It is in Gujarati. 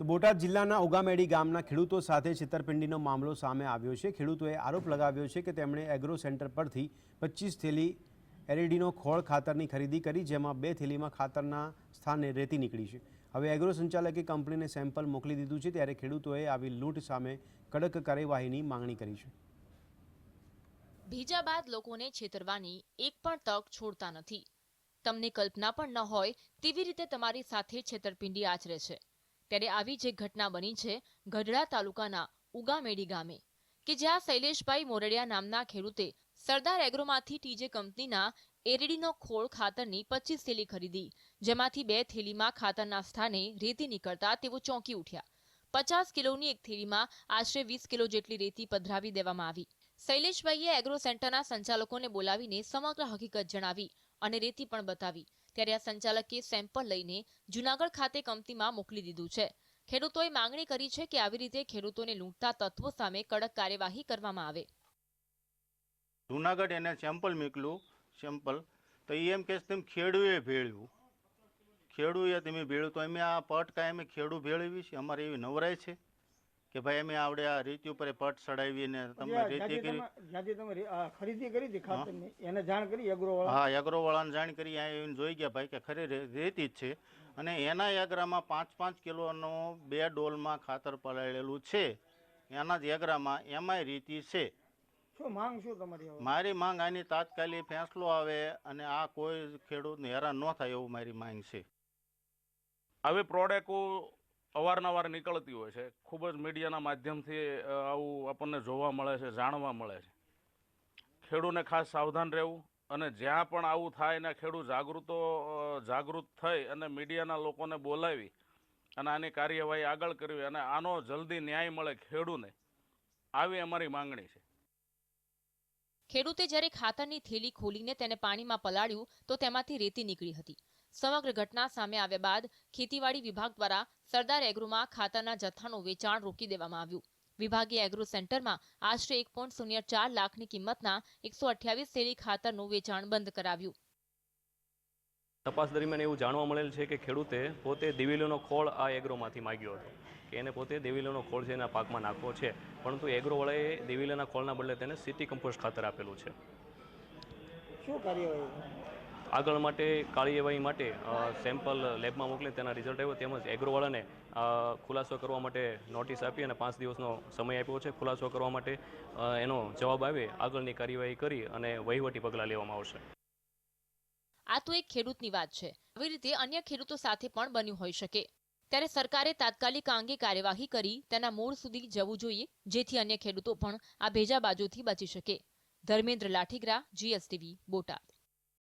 તો બોટાદ જિલ્લાના ઉગામેડી ગામના ખેડૂતો સાથે છેતરપિંડીનો મામલો સામે આવ્યો છે. ખેડૂતોએ આરોપ લગાવ્યો છે કે તેમણે એગ્રો સેન્ટર પરથી પચીસ થેલી એરેડીનો ખોળ ખાતરની ખરીદી કરી, જેમાં બે થેલીમાં ખાતરના સ્થાને રેતી નીકળી છે. હવે એગ્રો સંચાલકે કંપનીને સેમ્પલ મોકલી દીધું છે, ત્યારે ખેડૂતોએ આવી લૂંટ સામે કડક કાર્યવાહીની માંગણી કરી છે. ભીજા બાદ લોકોને છેતરવાની એક પણ તક છોડતા નથી. તમને કલ્પના પણ ન હોય તેવી રીતે તમારી સાથે છેતરપિંડી આચરે છે. ત્યારે આવી જ ઘટના બની છે ગઢડા તાલુકાના ઉગામેડી ગામે, કે જ્યાં શૈલેષભાઈ મોરડિયા નામના ખેડૂતે સરદાર એગ્રોમાંથી ટીજે કંપનીના એરડીનો ખોળ ખાતરની પચીસ થેલી ખરીદી, જેમાંથી બે થેલીમાં ખાતરના સ્થાને રેતી નીકળતા તેઓ ચોંકી ઉઠ્યા. પચાસ કિલોની એક થેલીમાં આશરે વીસ કિલો જેટલી રેતી પધરાવી દેવામાં આવી. શૈલેષભાઈએ એગ્રો સેન્ટરના સંચાલકોને બોલાવીને સમગ્ર હકીકત જણાવી અને રેતી પણ બતાવી. ત્યારે આ સંચાલકે સેમ્પલ લઈને જુનાગઢ ખાતે કંપનીમાં મોકલી દીધું છે. ખેડૂતોએ માંગણી કરી છે કે આવી રીતે ખેડૂતોને લૂંટતા તત્વો સામે કડક કાર્યવાહી કરવામાં આવે. જુનાગઢ એને સેમ્પલ મોકલું સેમ્પલ તો એ એમ કે તેમ ખેડૂએ ભેળ્યું. ખેડૂએ તમે ભેળ્યું તો અમે આ પટ કાંઈ અમે ખેડૂ ભેળવી છે, અમારે એવી નવરાય છે. કે ભાઈ અમે આવડે આ રીતિ ઉપર પટ ચડાવીને તમે રીતિ કરી જ્યાંથી તમે ખરીદી કરી હતી ખાતરની એને જાણ કરી એગ્રોવાળા હા એગ્રોવાળાને જાણ કરી અહીંયા આવીને જોઈ ગયા ભાઈ કે ખરી રેતી જ છે. અને એના એગરામાં પાંચ પાંચ કિલોનો બે ડોલમાં ખાતર પલાળેલું છે. એના જ એગરામાં એમાંય રીતિ છે. શું માંગ શું તમારી મારી માંગ આની તાત્કાલિક ફેંસલો આવે અને આ કોઈ ખેડૂતને હેરાન ન થાય એવું મારી માંગ છે. આવી પ્રોડક્ટો અવારનવાર નીકળતી હોય છે. ખૂબ જ મીડિયાના માધ્યમથી આવું આપણને જોવા મળે છે, જાણવા મળે છે. ખેડૂને ખાસ સાવધાન રહેવું અને જ્યાં પણ આવું થાય ને ખેડૂત જાગૃતો જાગૃત થઈ અને મીડિયાના લોકોને બોલાવી અને આની કાર્યવાહી આગળ કરવી અને આનો જલ્દી ન્યાય મળે ખેડૂને, આવી અમારી માંગણી છે. ખેડૂતે જ્યારે ખાતરની થેલી ખોલીને તેને પાણીમાં પલાળ્યું તો તેમાંથી રેતી નીકળી હતી. સમગ્ર ઘટના સામે આવ્યા બાદ ખેતીવાડી વિભાગ દ્વારા સરદાર એગ્રોમાં ખાતરના જથ્થાનું વેચાણ રોકી દેવામાં આવ્યું. વિભાગીય એગ્રો સેન્ટરમાં આશરે એક પોઈન્ટ શૂન્ય ચાર લાખની કિંમતના એકસો અઠ્યાવીસ શેરી ખાતરનું વેચાણ બંધ કરાવ્યું. તપાસ દરમિયાન એવું જાણવા મળેલ છે કે ખેડૂતે પોતે દિવેલીનો ખોળ આ એગ્રોમાંથી માગ્યો હતો કે એને પોતે દિવેલીનો ખોળ છે એના પાકમાં નાખવો છે. પરંતુ એગ્રોવાળાએ દિવેલીના ખોળના બદલે તેને સિટી કમ્પોસ્ટ ખાતર આપેલું છે. શું કાર્યવાહી? આગળ માટે કાર્યવાહી માટે સેમ્પલ લેબમાં મોકલી તેના રિઝલ્ટ આવ્યો. તેમજ એગ્રોવાળાને ખુલાસો કરવા માટે નોટિસ આપી અને પાંચ દિવસનો સમય આપ્યો છે. ખુલાસો કરવા માટે એનો જવાબ આવે. આગળની કાર્યવાહી કરી અને વહીવટી પગલાં લેવામાં આવશે. આ તો એક ખેડૂતની વાત છે. આવી રીતે અન્ય ખેડૂતો સાથે પણ બન્યું હોઈ શકે. ત્યારે સરકારે તાત્કાલિક અંગે કાર્યવાહી કરી તેના મૂળ સુધી જવું જોઈએ, જેથી અન્ય ખેડૂતો પણ આ ભેજા બાજુથી બચી શકે. ધર્મેન્દ્ર લાઠીગ્રા જીએસટીવી બોટાદ.